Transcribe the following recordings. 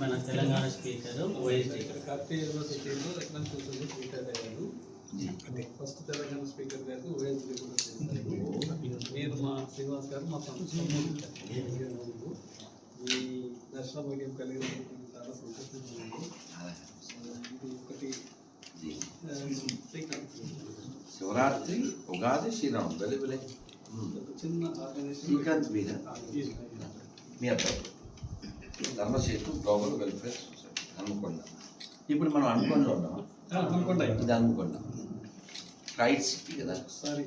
మన Telangana speaker OSD Kakatiya యూనివర్సిటీలో economics speaker అయ్యారు ఫస్ట్ తెలంగాణ స్పీకర్ గారు ఓఎస్డీ కూడా మా శ్రీనివాస్ గారు మా సంస్థ ఈ దర్శన భాగ్యం కలిగినందుకు చాలా సంతోషంగా ఉంది. ఇది ఒకటి శివరాత్రి ఉగాది శ్రీరామ్. ఒక చిన్న శ్రీకాంత్ మీద మీ అబ్బాయి Dharmasetu global welfare society Anukonda ఇప్పుడు మనం అనుకొండలో ఉన్నాం అనుకోండి ఇది అనుకొండ రైట్ సిటీ కదా సారీ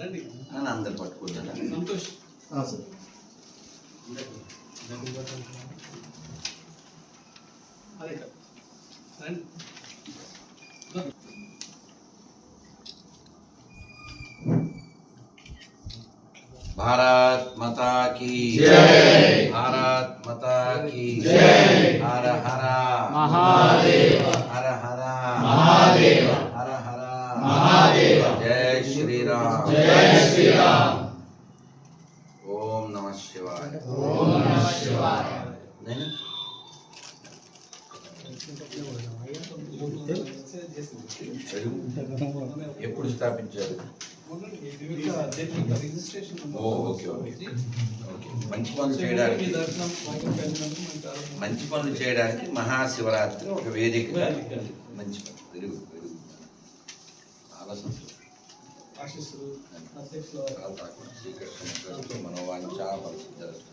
రండి అని అందరు పట్టుకుంటారా సంతోష్ అదే కదా. రండి भारत माता की जय भारत माता की जय हर हर महादेव हर हर महादेव हर हर महादेव जय श्री राम जय श्री राम ओम नमः शिवाय ఓం నమః శివాయ నేను ఎప్పుడు స్థాపించారు రిజిస్ట్రేషన్ ఓ ఓకే ఓకే ఓకే మంచి పనులు చేయడానికి. మంచి పనులు చేయడానికి మహాశివరాత్రి ఒక వేదిక. మంచి పని. Very good very. గుడ్ చాలా సంతోషం ఆశిస్సులు అధ్యక్షుల. శ్రీకృష్ణ మనోవాంఛా పరిశుద్ధరస్తు.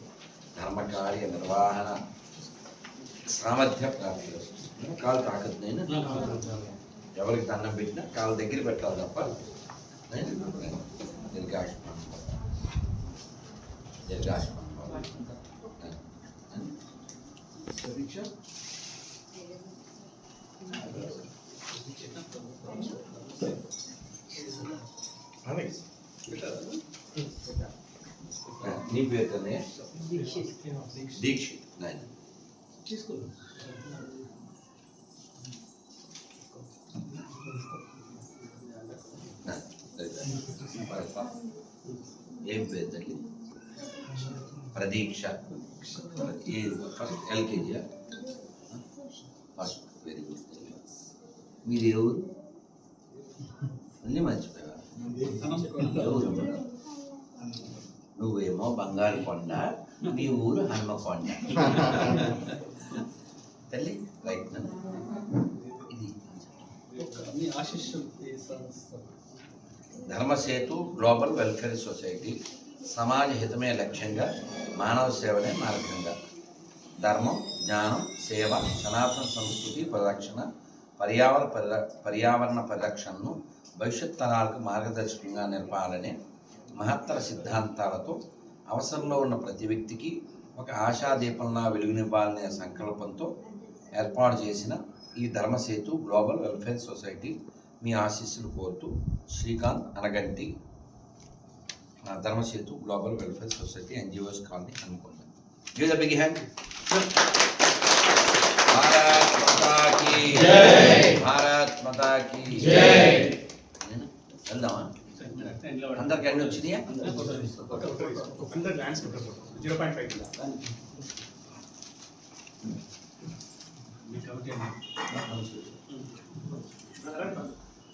ధర్మ కార్య నిర్వహణ సామర్థ్య ప్రాప్తి కాలు తాకదు నేను. ఎవరికి దండం పెట్టినా కాలు దగ్గర పెట్టాలి తప్ప. దీర్ఘాష్మ దీర్ఘాష్మ దీక్ష నీ పేరు కదే దీక్షిత్ నాయన ఏం పేరు తల్లి ప్రదీక్ష ఏ first LKG first very good మీరు ఎవరు అన్నీ మర్చిపోయావా ఎవరు నువ్వేమో బంగారు కొండ నీ ఊరు హన్మకొండ తల్లి రైట్ ఇది. మీ ఆశిస్సులు ఈ సంస్థ? ధర్మసేతు గ్లోబల్ వెల్ఫేర్ సొసైటీ సమాజ హితమే లక్ష్యంగా మానవ సేవనే మార్గంగా. ధర్మం జ్ఞానం సేవ సనాతన సంస్కృతి పరిరక్షణ పర్యావరణ పరిర పర్యావరణ పరిరక్షణను భవిష్యత్ తరాలకు మార్గదర్శకంగా నిలపాలనే మహత్తర సిద్ధాంతాలతో అవసరంలో ఉన్న ప్రతి వ్యక్తికి ఒక ఆశాదీపంలా వెలుగునివ్వాలనే సంకల్పంతో ఏర్పాటు చేసిన ఈ ధర్మసేతు గ్లోబల్ వెల్ఫేర్ సొసైటీ మీ ఆశీస్సులు కోరుతూ Srikanth Anaganti Dharmasetu global welfare society NGOs colony అనుకున్నాను give the big hand Bharat మాతా కీ జై. భారత్ మాతా కీ వెళ్దామా? అందరికి అన్ని వచ్చినాయా? జీరో పాయింట్ ఫైవ్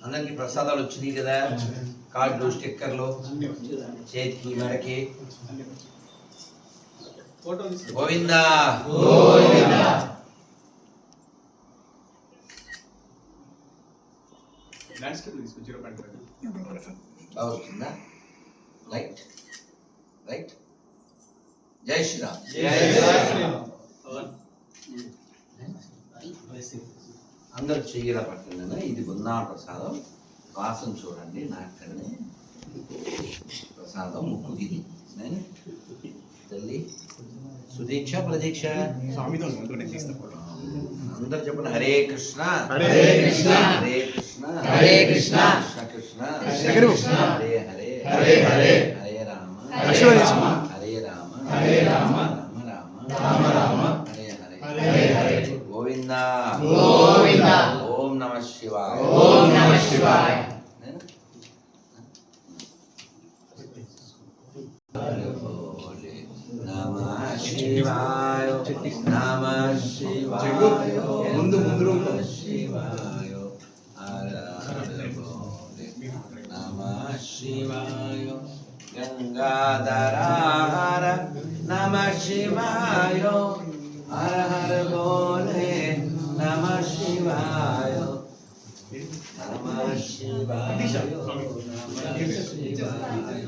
అందరికి ప్రసాదాలు వచ్చినాయి కదా? కార్డులు స్టిక్కర్లు చేతికి మెడకి. గోవిందా. వస్తుందా రైట్ రైట్ జై శ్రీరామ్. అందరు చెయ్యరా పట్టండి ఇది బృందా ప్రసాదం వాసన చూడండి నాకనే ప్రసాదం ముక్కుకి తల్లి సుదీక్ష ప్రదీక్ష. స్వామితో అందరు చెప్పండి హరే కృష్ణ. హరే కృష్ణ. హరే కృష్ణ. హరే కృష్ణ. కృష్ణ కృష్ణ. హరే హరే. హరే హరే. హరే రామ హరే రామ. రామ రామ రామ రామ. హరే హరే హరే హరే. గోవింద గోవింద. ఓం నమ శివాయ ఓం నమః శివాయ. నేను? నమ శివాయ నమ శివాయ ముందు, ముందు room లో. నమ శివాయ హర హర భోలే నమ శివాయ గంగాధర హర నమ శివాయ హర హర భోలే నమ శివాయ నమ శివాయ నమ శివాయ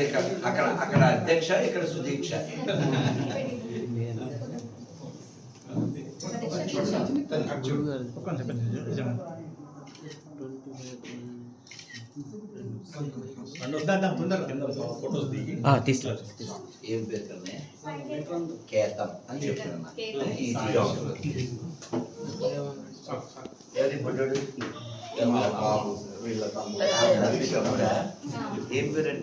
ఇక్కడ అక్కడ అక్కడ అధ్యక్ష ఇక్కడ సుదీక్ష. ఏం పేరు కేతం అని చెప్తున్నా ఈ ఎవరి పుట్టాడు బాబు వీళ్ళ తమ్ముడు. తమ్ముడా? ఏం పేరు అని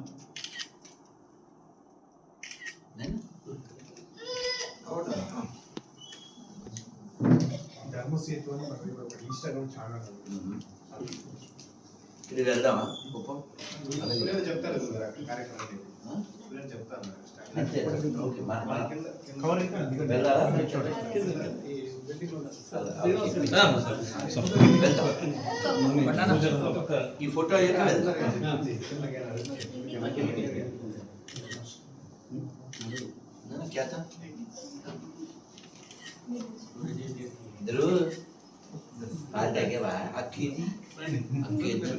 ధర్మసేతు అని మనకి ఒక ఇన్స్టాగ్రామ్ ఛానల్ ఉంది. ఇది వెళ్దామా కుప్పం ఇప్పుడే చెప్తారు కదా కార్యక్రమం ఇది. ఆ? ఇప్పుడే చెప్తారు మరి స్టార్ట్. అంతే ఓకే మన మన కింద- కింద- కవర్ ఇంకా దిగండి. వెళ్ళాలా ఈ బిల్డింగ్ లో ఉన్నారు. ఓకే. శ్రీనివాస్ వెళ్దాం ఈ ఫోటో అయితే వెళ్దాం ना क्या था ध्रुव आज जाके बाहर अक्की थी अक्की थी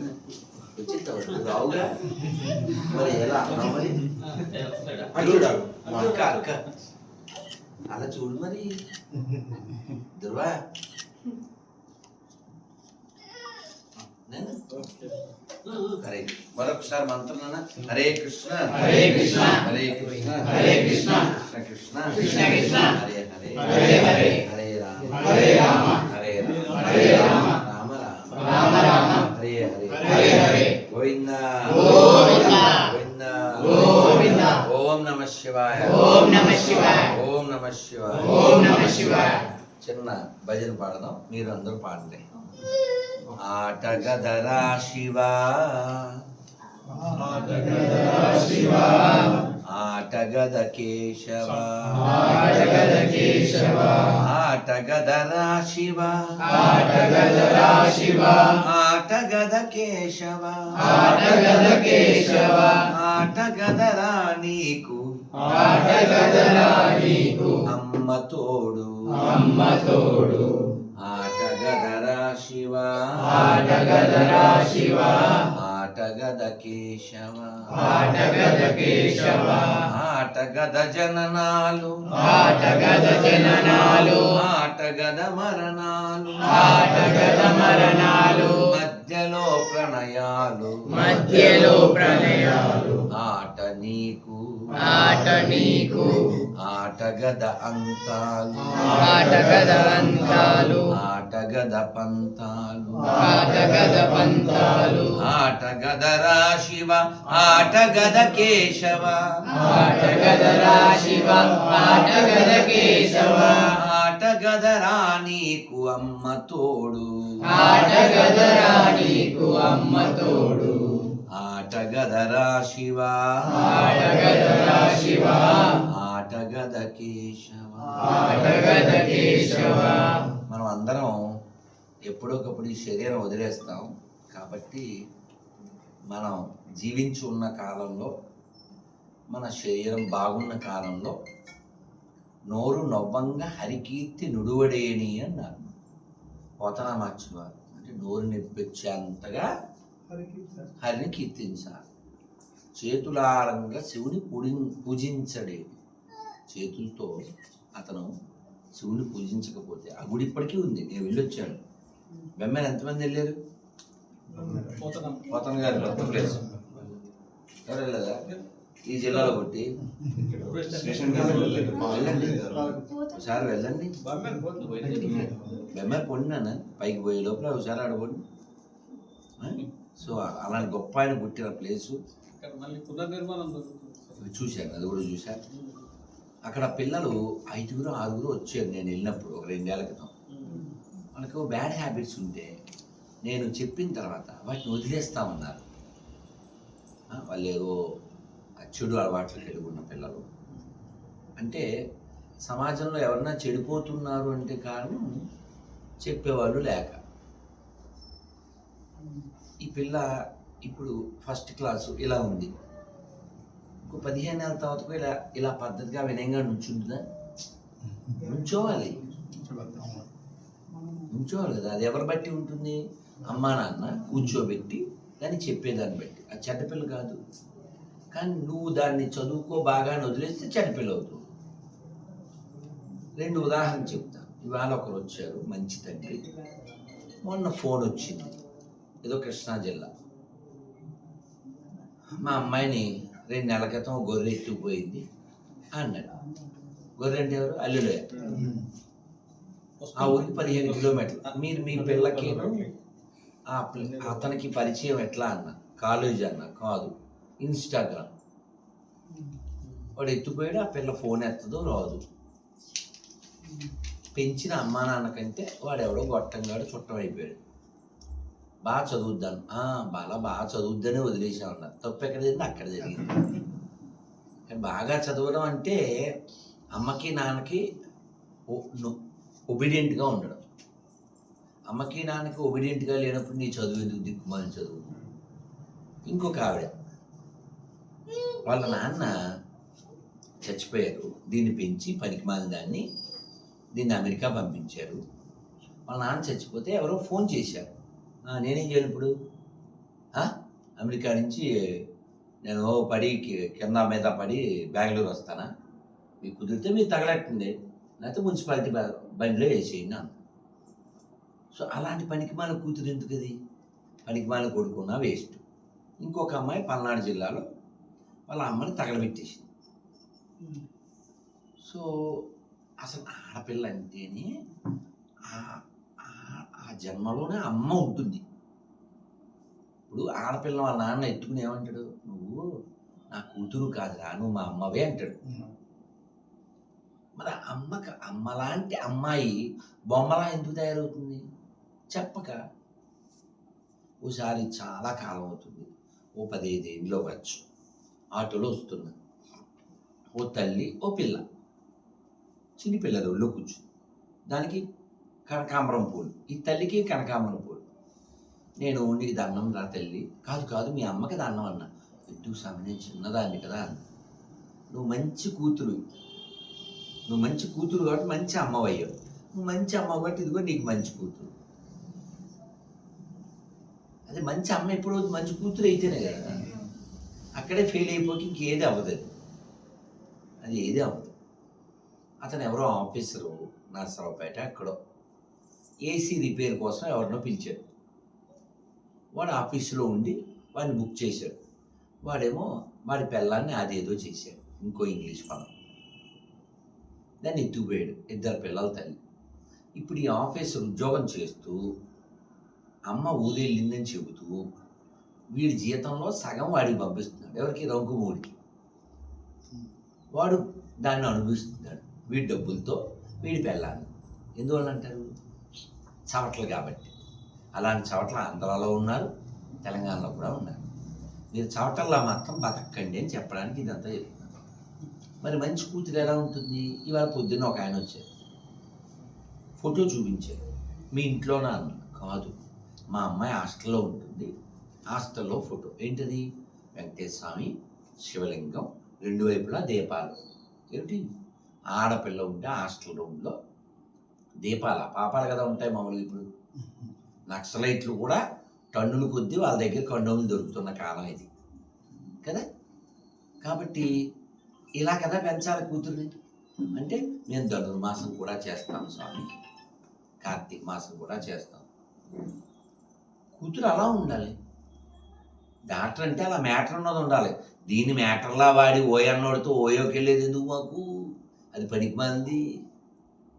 उचित రావుగా మరి ఎలా అన్నావు మరి చూడు అక్క అక్క అలా చూడు మరి ధ్రువ నేను హరే మరొకసారి మంత్రం హరే కృష్ణ హరే కృష్ణ. హరే కృష్ణ హరే కృష్ణ. కృష్ణ కృష్ణ కృష్ణ. హరే హరే హరే హరే. హరే రామ హరే రామ. హరే రామ హరే రామ. రామ రామ రామ రామ. హరే హరే హరే హరే. గోవింద గోవింద. గోవింద గోవింద. ఓం నమ శివాయ ఓం నమః శివాయ. ఓం నమ శివాయ ఓం నమః శివాయ. చిన్న భజన పాడదాం మీరు అందరూ పాడండి ఆటగదరా శివా. శివా ఆటగద కేశవ. ఆటగద కేశవ ఆటగదరా శివ. ఆటగదరా శివ ఆటగద కేశవ ఆటగద కేశవ. ఆటగదరా నీకు. ఆటగదరా నీకు. అమ్మ తోడు. అమ్మ తోడు. శివ. శివ ఆటగద కేశవ ఆటగద కేశవ ఆటగద జననాలు ఆటగద జననాలు ఆటగద మరణాలు ఆటగద మరణాలు మధ్యలో ప్రణయాలు. మధ్యలో ప్రణయాలు. ఆట నీకు. ఆట నీకు. ఆటగద అంతాలు. ఆటగద అంతాలు. ఆటగద పంతాలు ఆటగద పంతాలు ఆటగదరా శివ ఆటగద కేశవ ఆటగదరా శివ ఆటగద కేశవ ఆటగదరా నీకు అమ్మ తోడు. ఆటగదరా నీకు అమ్మ తోడు. ఆటగదరా శివ ఆటగదరా శివ ఆటగద కేశవ ఆటగద కేశవ అందరం ఎప్పుడొకప్పుడు ఈ శరీరం వదిలేస్తాం. కాబట్టి మనం జీవించి ఉన్న కాలంలో మన శరీరం బాగున్న కాలంలో నోరు నవ్వంగా హరికీర్తి నుడువడేని అన్నారు పోతనామాచువారు అంటే నోరు నొప్పించేంతగా హరిని కీర్తించాలి. చేతులారంగా శివుని పూడి పూజించడేది. చేతులతో అతను శివుని పూజించకపోతే ఆ గుడి ఇప్పటికీ ఉంది. నేను వెళ్ళొచ్చాను. బెమ్మని ఎంతమంది వెళ్ళారు? పోతన. గారి భక్త ప్లేస్. ఎవరు వెళ్ళదా ఈ జిల్లాలో కొట్టి. వెళ్ళండి. ఒకసారి వెళ్ళండి. బెమ్మర్ పొండినాను పైకి పోయే లోపల ఒకసారి ఆడపండి సో అలాంటి గొప్ప ఆయన పుట్టిన ప్లేసు. ఇక్కడ మళ్ళీ పునర్నిర్మాణం జరుగుతుంది. చూశాను. అది కూడా చూశాను. అక్కడ పిల్లలు ఐదుగురు ఆరుగురు వచ్చారు నేను వెళ్ళినప్పుడు ఒక రెండేళ్ళ క్రితం. వాళ్ళకి బ్యాడ్ హ్యాబిట్స్ ఉంటే నేను చెప్పిన తర్వాత వాటిని వదిలేస్తామన్నారు. వాళ్ళు ఏదో చెడు అలవాట్లు కలిగి ఉన్న పిల్లలు. అంటే సమాజంలో ఎవరన్నా చెడిపోతున్నారు అంటే కారణం చెప్పేవాళ్ళు లేక. ఈ పిల్ల ఇప్పుడు ఫస్ట్ క్లాసు ఇలా ఉంది. పదిహేను నెలల తర్వాత ఇలా ఇలా పద్ధతిగా వినయంగా నుంచుంటుందా? నుంచోవాలి. నుంచోవాలి కదా. అది ఎవరు బట్టి ఉంటుంది? అమ్మా నాన్న కూర్చోబెట్టి దాన్ని చెప్పేదాన్ని బట్టి. అది చెడ్డపిల్ల కాదు. కానీ నువ్వు దాన్ని చదువుకో బాగా వదిలేస్తే చెడ్డపిల్ల అవుతుంది రెండు ఉదాహరణ చెప్తా. ఇవాళ ఒకరు వచ్చారు మంచి తండ్రి మొన్న ఫోన్ వచ్చింది. ఏదో కృష్ణా జిల్లా. మా అమ్మాయిని రెండు నెలల క్రితం గొర్రె ఎత్తుకుపోయింది అన్నాడు. గొర్రె అంటే ఎవరు? అల్లుడే. ఆ ఊరికి పదిహేను కిలోమీటర్లు. మీరు మీ పిల్లకి ఆ అతనికి పరిచయం ఎట్లా అన్న? కాలేజ్ అన్న? కాదు. ఇన్స్టాగ్రామ్. వాడు ఎత్తుపోయాడు ఆ పిల్ల ఫోన్ ఎత్తదో రాదు. పెంచిన అమ్మా నాన్న కంటే వాడు ఎవడో గొట్టంగాడు చుట్టం అయిపోయాడు. బాగా చదువుద్దాను. బాగా బాగా చదువుద్దనే వదిలేసాం అన్నారు తప్పు ఎక్కడ జరిగింది? అక్కడ జరిగింది. బాగా చదవడం అంటే అమ్మకి నాన్నకి ఒబీడియంట్గా ఉండడం. అమ్మకి నాన్నకి ఒబీడియంట్గా లేనప్పుడు నీ చదువు ఎందుకు దిక్కుమాలి చదువు? ఇంకొక ఆవిడ. వాళ్ళ నాన్న చచ్చిపోయారు. దీన్ని పెంచి పనికి మాలిన దాన్ని దీన్ని అమెరికా పంపించారు. వాళ్ళ నాన్న చచ్చిపోతే ఎవరో ఫోన్ చేశారు. నేనేం చేయాలి ఇప్పుడు? "ఆ? అమెరికా నుంచి నేను పడి కింద మీద పడి బెంగళూరు వస్తానా? మీకు కుదిరితే మీరు తగలట్టింది లేకపోతే మున్సిపాలిటీ బండిలో వేసేయండి సో అలాంటి పనికిమాల కూతురు ఎందుకు అది? పనికిమాల కొడుకున్నా వేస్ట్. ఇంకొక అమ్మాయి పల్నాడు జిల్లాలో వాళ్ళ అమ్మని తగలబెట్టేసింది. సో అసలు ఆడపిల్ల అంటేనే జన్మలోనే అమ్మ ఉంటుంది. ఇప్పుడు ఆడపిల్ల వాళ్ళ నాన్న ఎత్తుకుని ఏమంటాడు నువ్వు నా కూతురు కాదురా నువ్వు మా అమ్మవే అంటాడు. మరి అమ్మక అమ్మలాంటి అమ్మాయి బొమ్మలా ఎందుకు తయారవుతుంది? చెప్పక. ఓసారి చాలా కాలం అవుతుంది. ఓ పదిహేను ఏళ్ళు వచ్చు ఆటోలో వస్తున్నా ఓ తల్లి ఓ పిల్ల. చిన్న పిల్లలు ఒళ్ళు కూర్చుంది. దానికి కనకాంబరం పూలు. ఈ తల్లికి కనకాంబరం పూలు. నేను నీకు దండం రా తల్లి. కాదు కాదు మీ అమ్మకి దండం అన్న. ఎందుకు స్వామి నేను చిన్నదాన్ని కదా అన్న. నువ్వు మంచి కూతురు. నువ్వు మంచి కూతురు కాబట్టి మంచి అమ్మవయ్యావు. నువ్వు మంచి అమ్మ కాబట్టి ఇదిగో నీకు మంచి కూతురు. అదే మంచి అమ్మ ఎప్పుడు అవుతుంది? మంచి కూతురు అయితేనే కదా. అక్కడే ఫెయిల్ అయిపోయి ఇంకేది అవ్వదు. అది. అది ఏది అవ్వదు. అతను ఎవరో ఆఫీసరు నర్సరావుపేట ఎక్కడో. ఏసీ రిపేర్ కోసం ఎవరినో పిలిచాడు. వాడు ఆఫీసులో ఉండి వాడిని బుక్ చేశాడు. వాడేమో వాడి పిల్లాన్ని అదేదో చేశాడు ఇంకో ఇంగ్లీష్ పదం. దాన్ని ఎత్తుకుపోయాడు ఇద్దరు పిల్లల తల్లి. ఇప్పుడు ఈ ఆఫీస్ ఉద్యోగం చేస్తూ అమ్మ ఊరెళ్ళిందని చెబుతూ వీడి జీతంలో సగం వాడికి పంపిస్తున్నాడు. ఎవరికి? రంకుమూడికి వాడు దాన్ని అనుభవిస్తున్నాడు వీడి డబ్బులతో వీడి పెళ్ళాన్ని. ఎందువల్ల అంటారు చవట్లు కాబట్టి. అలాంటి చవట్ల ఆంధ్రాలో ఉన్నారు తెలంగాణలో కూడా ఉన్నారు. మీరు చవటల్లో మాత్రం బతకండి అని చెప్పడానికి ఇదంతా చెప్తున్నాను మరి మంచి కూతురు ఎలా ఉంటుంది? ఇవాళ పొద్దున్న ఒక ఆయన వచ్చారు. ఫోటో చూపించారు. మీ ఇంట్లోనా అన్న కాదు మా అమ్మాయి హాస్టల్లో ఉంటుంది. హాస్టల్లో ఫోటో. ఏంటది? వెంకటేశ్వర స్వామి శివలింగం రెండు వైపులా దీపాలు. ఏమిటి? ఆడపిల్ల ఉంటే హాస్టల్ రూమ్లో దీపాల పాపాలు కదా ఉంటాయి మామూలుగా ఇప్పుడు. నక్సలైట్లు కూడా టన్నులు కొద్దీ వాళ్ళ దగ్గర కండోములు దొరుకుతున్న కాలం ఇది. కదా? కాబట్టి ఇలా కదా పెంచాలి కూతుర్ని? అంటే నేను ధనుర్మాసం కూడా చేస్తాను స్వామి. కార్తీక మాసం కూడా చేస్తాను. కూతురు అలా ఉండాలి. డాక్టర్ అంటే అలా మ్యాటర్ ఉన్నది ఉండాలి. దీన్ని మ్యాటర్లా వాడి ఓయన్నోడితో ఓయోకి వెళ్ళేది ఎందుకు మాకు? అది పనికి మంది.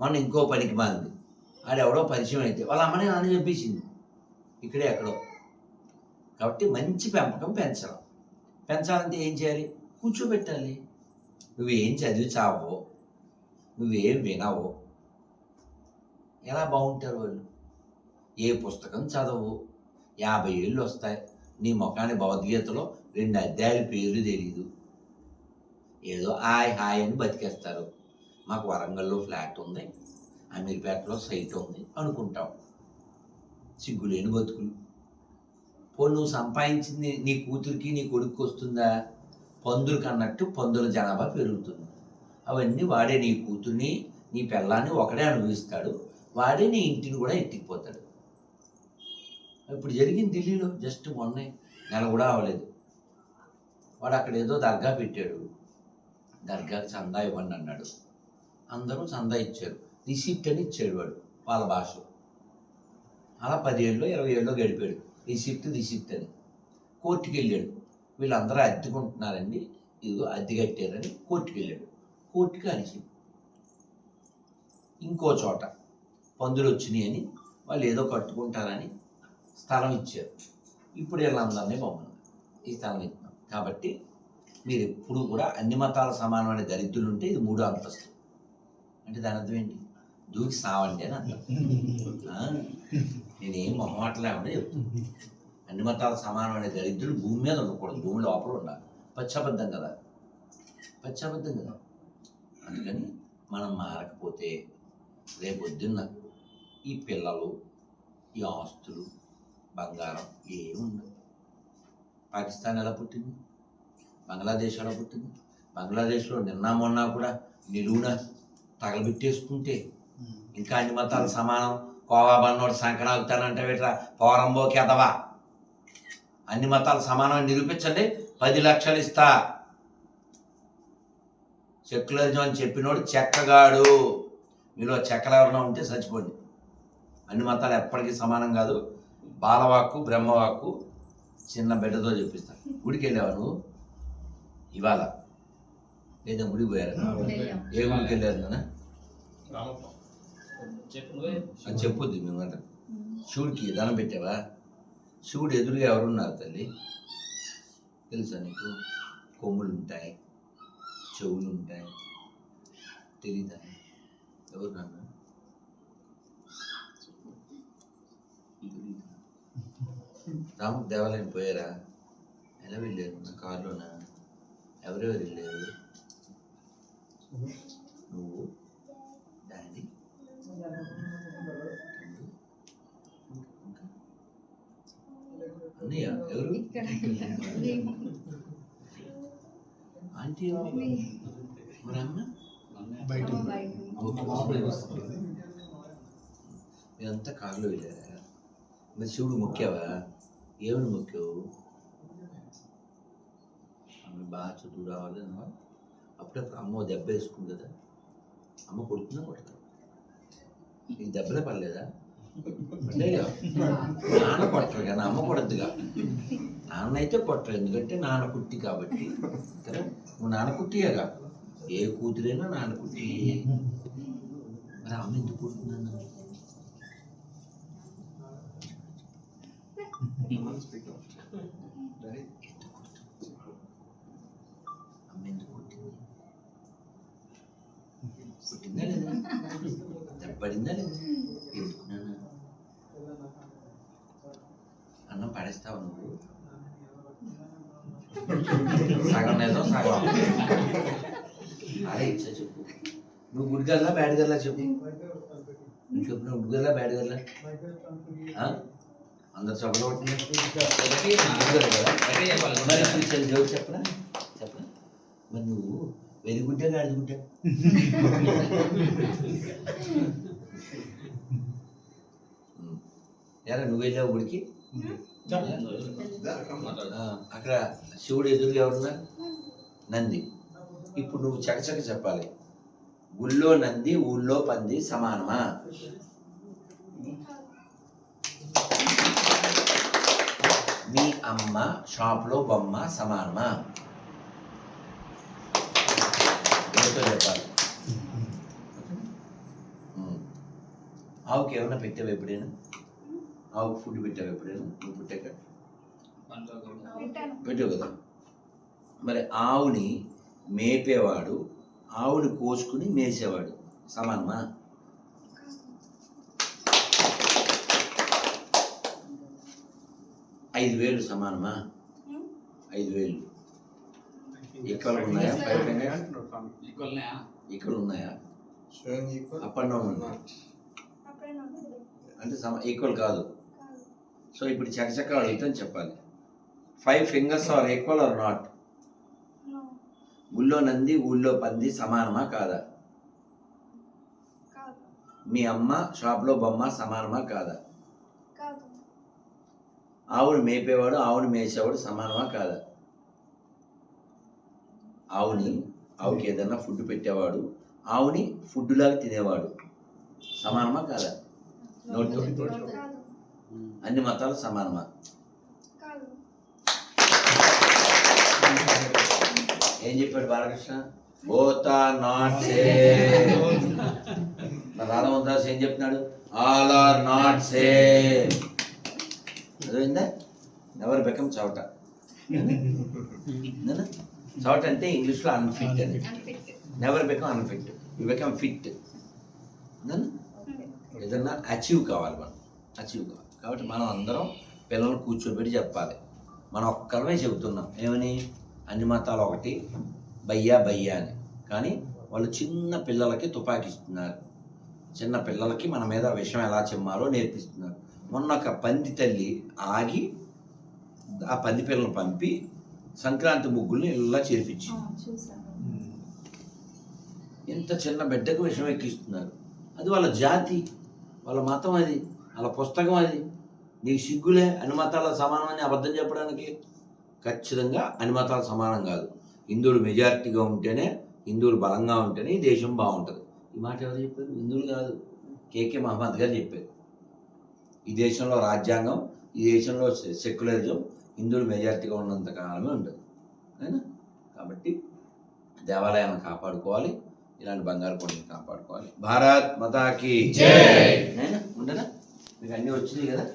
మొన్న ఇంకో పనికి మారింది. ఆడెవడో పరిచయం అయితే వాళ్ళ అమ్మనే నాన్న చెప్పేసింది. ఇక్కడే ఎక్కడో. కాబట్టి మంచి పెంపకం పెంచడం. పెంచాలంటే ఏం చేయాలి? కూర్చోబెట్టాలి. నువ్వేం చదివి చావో నువ్వేం వినవో ఎలా బాగుంటారు వాళ్ళు? ఏ పుస్తకం చదవు యాభై ఏళ్ళు వస్తాయి. నీ ముఖాన్ని భగవద్గీతలో రెండు అధ్యాయుల పేర్లు తెలియదు ఏదో హాయ్ హాయ్ అని బతికేస్తారు. మాకు వరంగల్లో ఫ్లాట్ ఉంది అమీర్పేటలో సైట్ ఉంది అనుకుంటాం. సిగ్గులేని బతుకులు. పో నువ్వు సంపాదించింది నీ కూతురికి నీ కొడుకు వస్తుందా? పందులకు అన్నట్టు పందుల జనాభా పెరుగుతుంది. అవన్నీ వాడే నీ కూతుర్ని నీ పిల్లాన్ని ఒకడే అనుభవిస్తాడు వాడే నీ ఇంటిని కూడా ఎత్తికిపోతాడు. ఇప్పుడు జరిగింది ఢిల్లీలో జస్ట్ మొన్నే నెల కూడా అవ్వలేదు. వాడు అక్కడ ఏదో దర్గా పెట్టాడు. దర్గాకి చందా ఇవ్వండి అన్నాడు. అందరూ చందా ఇచ్చారు. రిసిప్ట్ అని ఇచ్చాడు వాడు వాళ్ళ భాషలో అలా పదిహేళ్ళు ఇరవై ఏళ్ళు గడిపాడు. రిసిప్ట్ రిసిప్ట్ అని. కోర్టుకి వెళ్ళాడు వీళ్ళందరూ అద్దెకుంటున్నారండి. ఇదిగో అద్దె కట్టారని కోర్టుకి వెళ్ళాడు కోర్టుకి ఆ ఇంకో చోట పందులు వచ్చినాయి అని వాళ్ళు ఏదో కట్టుకుంటారని స్థలం ఇచ్చారు. ఇప్పుడు వీళ్ళందరినీ బొమ్మను ఈ స్థలం ఇస్తున్నాం. కాబట్టి మీరు ఎప్పుడు కూడా అన్ని మతాల సమానమైన దరిద్రులు ఉంటే ఇది మూడో అంతస్తు. అంటే దాని అర్థం ఏంటి? దూకి సావండి అని అర్థం. నేనేం మొహమాటలే ఉండే అన్ని మతాల సమానమైన దరిద్రుడు భూమి మీద ఉండకూడదు. భూమి లోపల ఉండాలి. పచ్చబద్ధం కదా? పచ్చబద్ధం కదా? అందుకని మనం మారకపోతే రేపొద్దున్న ఈ పిల్లలు ఈ ఆస్తులు బంగారం ఏమి ఉండవు. పాకిస్తాన్ ఎలా పుట్టింది? బంగ్లాదేశ్ ఎలా పుట్టింది? బంగ్లాదేశ్లో నిన్న మొన్న కూడా నిలువున తగలబెట్టేసుకుంటే ఇంకా అన్ని మతాలు సమానం. కోవా బన్నోడు సంకనాగుతానంటే వీట్రా పోరంబోకి ఎదవా అన్ని మతాలు సమానం అని నిరూపించండి. పది లక్షలు ఇస్తా. సెక్యులరిజం అని చెప్పినోడు చెక్కగాడు. మీలో చెక్కలు ఎవరైనా ఉంటే చచ్చిపోండి. అన్ని మతాలు ఎప్పటికీ సమానం కాదు. బాలవాక్కు బ్రహ్మవాక్కు చిన్న బిడ్డతో చెప్పిస్తా. గుడికి వెళ్ళావా నువ్వు? ఇవాళ. లేదా గుడికి పోయారు? ఏ గుడికి వెళ్ళారు నాన్న? అని చెప్పొద్దు మేమంతా శివుడికి దానం పెట్టావా? శివుడు ఎదురుగా ఎవరున్నారు తల్లి? తెలుసా నీకు? కొమ్ములు ఉంటాయి చెవులు ఉంటాయి. తెలీదా? ఎవరు నాన్న? రాము దేవాలయం పోయారా? ఎలా వెళ్ళారు? నా కారులోనా? ఎవరెవరు వెళ్ళారు? నువ్వు? ఎవరు ఆంటీ? మరి అమ్మ? బయట ఓకే. మీరంతా కారులో వెళ్ళారా మరి శివుడు మొక్కావా? ఏమని మొక్కావు? ఆమె బాగా చదువు రావాలి అప్పుడప్పుడు అమ్మ దెబ్బ వేసుకుంది కదా. అమ్మ కొడుతుందా కొడతా నీకు దెబ్బలే పడలేదా? అంతేగా నాన్న కొట్టరు కానీ అమ్మ కొడద్దుగా. నాన్న అయితే కొట్టరు ఎందుకంటే నాన్న కుట్టి కాబట్టి. కదా? నువ్వు నాన్న కుట్టియగా? ఏ కూతురైనా నాన్న కుట్టి. మరి అమ్మ ఎందుకు కుడుతున్నాను అమ్మ ఎందుకు కొట్టింది? కొట్టిందా లేదా? దెబ్బడిందా లేదా ఎందుకు నాన్న పడేస్తావు నువ్వు? సగం నిజం సగం. అరే ఇచ్చా చెప్పు. నువ్వు గుడ్ గల్లా బ్యాడ్ గల్లా చెప్పు. నువ్వు చెప్పు నువ్వు గుడ్ గల్లా బ్యాడ్ గల్లా? అందరు చెప్పలు. చెప్పరా చెప్పరా మరి నువ్వు ఎరా నువ్వు వెళ్ళావు గుడికి? అక్కడ శివుడు ఎదురుగా ఎవరున్నారు నంది. ఇప్పుడు నువ్వు చకచక చెప్పాలి. గుళ్ళో నంది ఊళ్ళో పంది సమానమా? మీ అమ్మ షాప్లో బొమ్మ సమానమా? ఎవరితో చెప్పాలి? ఆవుకి ఏమైనా పెట్టావు ఎప్పుడైనా? ఆవుకి ఫుడ్ పెట్టావు ఎప్పుడైనా? నువ్వు పుట్టాక? పెట్టావు కదా? మరి ఆవుని మేపేవాడు ఆవుని కోసుకుని మేసేవాడు. సమానమా? ఐదు వేలు సమానమా? ఐదు వేలు. ఇక్కడ ఉన్నాయా. ఇక్కడ ఉన్నాయా? Up and down. అంటే సమ ఈక్వల్ కాదు. సో ఇప్పుడు చకచక అడుగుతాను చెప్పాలి. Five fingers are equal are not ఊళ్ళో నంది ఊళ్ళో పంది సమానమా కాదా? మీ అమ్మ షాప్లో బొమ్మ సమానమా కాదా? ఆవుని మేపేవాడు ఆవుని మేసేవాడు సమానమా కాదా? ఆవుని ఆవుకి ఏదైనా ఫుడ్ పెట్టేవాడు ఆవుని ఫుడ్ లాగా తినేవాడు సమానమా కాదా? నోటితో అన్ని మతాలు సమానమా? కాదు. ఏం చెప్పాడు Balakrishna? Both are not Radhamohan ఏం చెప్తున్నాడు? ఆల్ ఆర్ నాట్ సేమ్ అదేందా నెవర్ బికమ్ చవట విన్నానా? చవట అంటే ఇంగ్లీష్లో అన్ఫిట్ అని. Never become unfit you become fit ఏదన్నా అచీవ్ కావాలి మనం. అచీవ్ కావాలి. కాబట్టి మనం అందరం పిల్లల్ని కూర్చోబెట్టి చెప్పాలి. మనం ఒక్కరమే చెబుతున్నాం ఏమని? అన్ని మతాలు ఒకటి బయ్యా బయ్యా అని. కానీ వాళ్ళు చిన్న పిల్లలకి తుపాకీ ఇస్తున్నారు. చిన్న పిల్లలకి మన మీద విషం ఎలా చిమ్మాలో నేర్పిస్తున్నారు. మొన్న ఒక పంది తల్లి ఆగి ఆ పంది పిల్లలను పంపి సంక్రాంతి ముగ్గుల్ని ఇలా చేర్పించి ఇంత చిన్న బిడ్డకు విషం ఎక్కిస్తున్నారు. అది వాళ్ళ జాతి వాళ్ళ మతం అది. అలా పుస్తకం అది. నీకు సిగ్గులే అనుమతాల సమానమని అబద్ధం చెప్పడానికి? ఖచ్చితంగా అనుమతాలు సమానం కాదు. హిందువులు మెజారిటీగా ఉంటేనే హిందువులు బలంగా ఉంటేనే ఈ దేశం బాగుంటుంది. ఈ మాట ఎవరు చెప్పారు? హిందువులు కాదు. కేకే మహమ్మద్ గారు చెప్పారు. ఈ దేశంలో రాజ్యాంగం ఈ దేశంలో సెక్యులరిజం హిందువులు మెజారిటీగా ఉన్నంత కాలమే ఉంటుంది. అయినా? కాబట్టి దేవాలయాలను కాపాడుకోవాలి. ఇలాంటి బంగారు కొండని కాపాడుకోవాలి. భారత్ మతాకి ఉండనా? మీకు అన్నీ వచ్చినాయి కదా?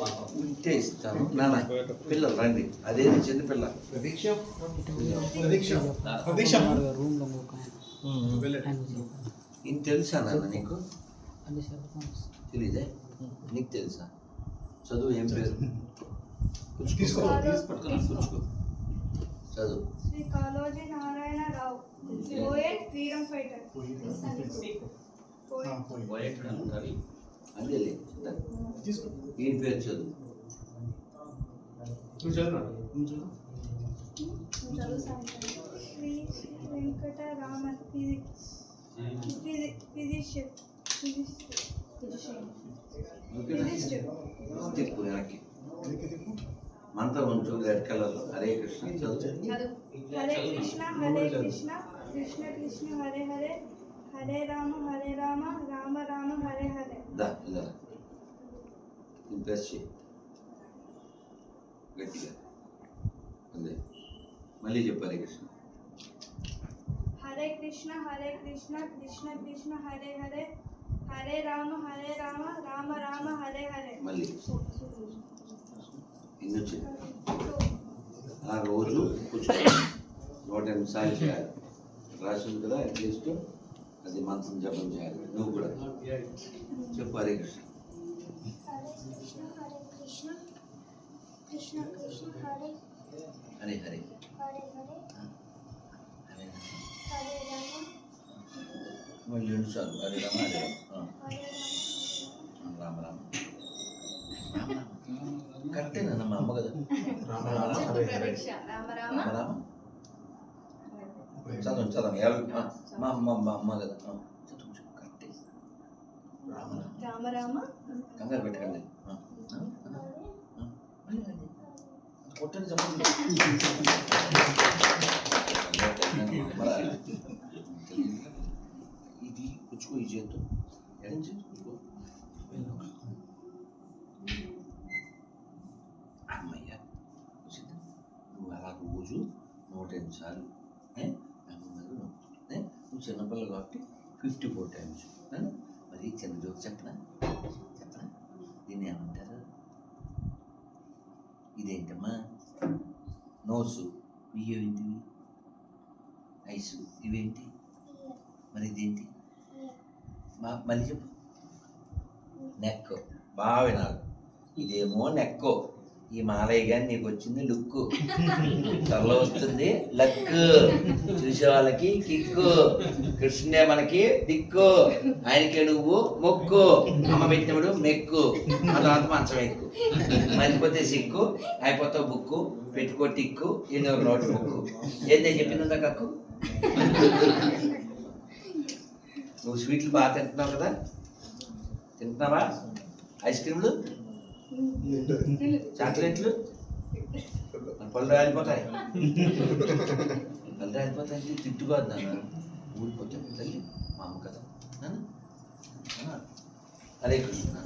పాప. ఉంటే ఇస్తాను. నాన్న పిల్లలు రండి. అదేది చిన్న పిల్ల? ప్రదీక్ష? ప్రదీక్ష. ప్రదీక్ష. ఇది తెలుసా నాన్న నీకు? తెలీదే? నీకు తెలుసా? చదువు ఏం పేరు? చదువు. Narayana Rao poet freedom fighter అదే లే తీసుకో ఈ పేరు చదువు నువ్వు చదువు శ్రీ వెంకట రామన్ ఫిజిషియన్ ఫిజిషియన్ మంత్రం ఉంచు రెడ్ కలర్లో హరే కృష్ణ హరే కృష్ణ హరే కృష్ణ కృష్ణ కృష్ణ హరే హరే హరే రామ హరే రామ రామ రామ హరే హరే. దా ఇలా ఇంప్రెస్ చేయి. గట్టిగా. అదే. మళ్ళీ చెప్పు హరే కృష్ణ. హరే కృష్ణ హరే కృష్ణ కృష్ణ కృష్ణ హరే హరే హరే రామ హరే రామ రామ రామ హరే హరే. మళ్ళీ. ఎన్ని వచ్చింది? అలా రోజు కూర్చో నూట ఎనిమిది సార్లు చేయాలి. రాసింది కదా అట్లీస్ట్ అది మంత్రం జపం చేయాలి. నువ్వు కూడా. చెప్పు హరే కృష్ణ. హరే హరే. మళ్ళీ రెండు సార్లు. హరే రామ హరే రామ రామ. రామ రామ. కరెక్టేనా మా అమ్మ కదా? రామ రామ రామ రామ హరే హరే. రామ రామ. రామ చదవండి చదవండి. ఎవరు ఆ, మా అమ్మ మా అమ్మ కదా. చదువు చదువు, కరెక్టే కంగారు పెట్టకండి. చెప్పండి ఇది పుచ్చుకో ఈ చేతు ఎడం చేతు పుచ్చుకో అమ్మయ్య వచ్చిందా? నువ్వు అలా రోజు నూట ఎనిమిది సార్లు ఏ? అమ్మ నువ్వు చిన్నపిల్ల కాబట్టి ఫిఫ్టీ ఫోర్ టైమ్స్. మరి చిన్న జోక్ చెప్పనా? చెప్పనా? దీన్ని ఏమంటారు? ఇదేంటమ్మా? నోసు. ఇవేంటివి ఐసు. ఇవేంటి? మరి ఇదేంటి? మా మళ్ళీ చెప్పు. నెక్ బాగా వినాలి. ఇదేమో నెక్కో. ఈ మాలయ్య గారి నీకు వచ్చింది లుక్ త్వరలో వస్తుంది లక్ చూసే వాళ్ళకి కిక్కు. కృష్ణే మనకి దిక్కు. ఆయనకి నువ్వు మొక్కు. అమ్మ పెట్టినప్పుడు మెక్కు. ఆ తర్వాత మంచం ఎక్కు. మర్చిపోతే సిక్కు. అయిపోతావు బుక్కు. పెట్టుకో టిక్కు. ఎన్నో నోట్ బుక్కు ఏందే చెప్పిందా కక్కు? నువ్వు స్వీట్లు బాగా తింటున్నావు కదా? తింటున్నావా? ఐస్ క్రీమ్లు? చాక్లెట్లు? పళ్ళు రాలిపోతాయి. పళ్ళు రాలిపోతాయి అంటే తిట్టుకోవద్దు నాన్న. ఊడిపోతాయి తల్లి మా అమ్మ కదా నాన్న? కృష్ణ.